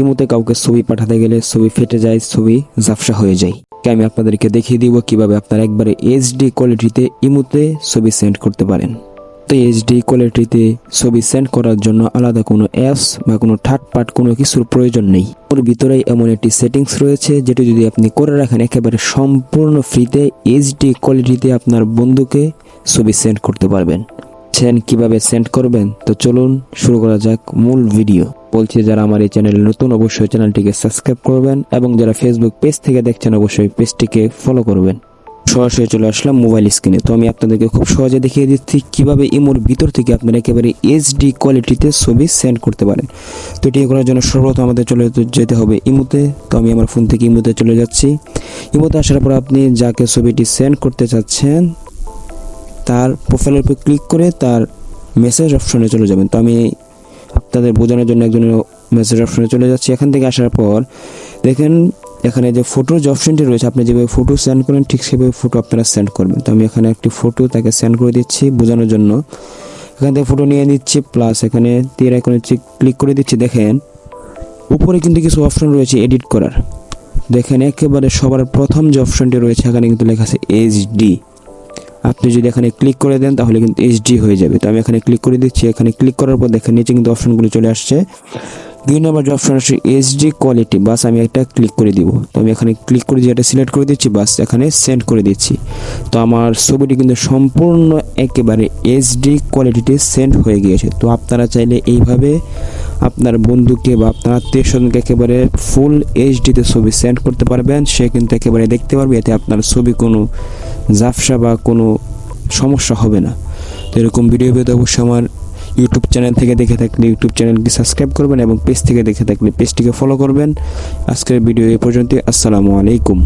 ইমোতে কাউকে ছবি পাঠাতে গেলে ছবি ফেটে যায়, ছবি ঝাপসা হয়ে যায়। আমি আপনাদেরকে দেখিয়ে দিব কীভাবে আপনারা একবারে এইচডি কোয়ালিটিতে ইমোতে ছবি সেন্ড করতে পারেন। তো এইচডি কোয়ালিটিতে ছবি সেন্ড করার জন্য আলাদা কোনো অ্যাপস বা কোনো থার্ড পার্ট কোনো কিছুর প্রয়োজন নেই। ওর ভিতরেই এমন একটি সেটিংস রয়েছে, যেটি যদি আপনি করে রাখেন একেবারে সম্পূর্ণ ফ্রিতে এইচডি কোয়ালিটিতে আপনার বন্ধুকে ছবি সেন্ড করতে পারবেন। সেন্ড কীভাবে সেন্ড করবেন, তো চলুন শুরু করা যাক মূল ভিডিও বলছি যারা আমার এই চ্যানেলে নতুন, অবশ্যই চ্যানেলটিকে সাবস্ক্রাইব করবেন এবং যারা ফেসবুক পেজ থেকে দেখছেন, অবশ্যই পেজটিকে ফলো করবেন। সরাসরি চলে আসলাম মোবাইল স্ক্রিনে তো আমি আপনাদেরকে খুব সহজে দেখিয়ে দিচ্ছি কীভাবে ইমোর ভিতর থেকে আপনারা একেবারে এইচডি কোয়ালিটিতে ছবি সেন্ড করতে পারেন। তো এটি করার জন্য সর্বপ্রথম আমাদের চলে যেতে হবে ইমোতে তো আমি আমার ফোন থেকে ইমোতে চলে যাচ্ছি। ইমোতে আসার পর আপনি যাকে ছবিটি সেন্ড করতে চাচ্ছেন তার প্রোফাইলের উপর ক্লিক করে তার মেসেজ অপশনে চলে যাবেন। তো আমি আপনাদের বোঝানোর জন্য একজনের মেসেজ অপশনে চলে যাচ্ছি। এখান থেকে আসার পর দেখেন, এখানে যে ফটোর যে অপশনটি রয়েছে, আপনি যেভাবে ফটো সেন্ড করেন, ঠিক সেভাবে ফটো আপনারা সেন্ড করবেন। তো আমি এখানে একটি ফটো তাকে সেন্ড করে দিচ্ছি বোঝানোর জন্য। এখান থেকে ফটো নিয়ে নিচ্ছি প্লাস এখানে তীর আইকনে ক্লিক করে দিচ্ছি। দেখেন, উপরে কিন্তু কিছু অপশন রয়েছে এডিট করার। দেখেন, একেবারে সবার প্রথম যে অপশনটি রয়েছে, এখানে কিন্তু লেখা আছে এইচডি আপনি যদি এখানে ক্লিক করে দেন, তাহলে কিন্তু এইচডি হয়ে যাবে। তো আমি এখানে ক্লিক করে দিচ্ছি। এখানে ক্লিক করার পর দেখেন নিচে কিন্তু অপশনগুলো চলে আসছে। দুই নম্বর যে অপশন আসছে এইচডি কোয়ালিটি বাস আমি একটা ক্লিক করে দিব। তো আমি এখানে ক্লিক করে দিয়ে এটা সিলেক্ট করে দিচ্ছি। বাস এখানে সেন্ড করে দিচ্ছি। তো আমার ছবিটি কিন্তু সম্পূর্ণ একেবারে এইচডি কোয়ালিটিতে সেন্ড হয়ে গিয়েছে। তো আপনারা চাইলে এইভাবে আপনার বন্ধুকে বা আপনার আত্মীয় স্বজনকে একেবারে ফুল এইচডিতে ছবি সেন্ড করতে পারবেন। সে কিন্তু একেবারে দেখতে পারবে। এতে আপনার ছবি কোনো ঝাপসা বা কোনো সমস্যা হবে না। তো এরকম ভিডিও পেতে অবশ্যই আমার ইউটিউব চ্যানেল থেকে দেখে থাকলে ইউটিউব চ্যানেলটি সাবস্ক্রাইব করবেন এবং পেজ থেকে দেখে থাকলে পেজটিকে ফলো করবেন। আজকের ভিডিও এ পর্যন্ত আসসালামু আলাইকুম।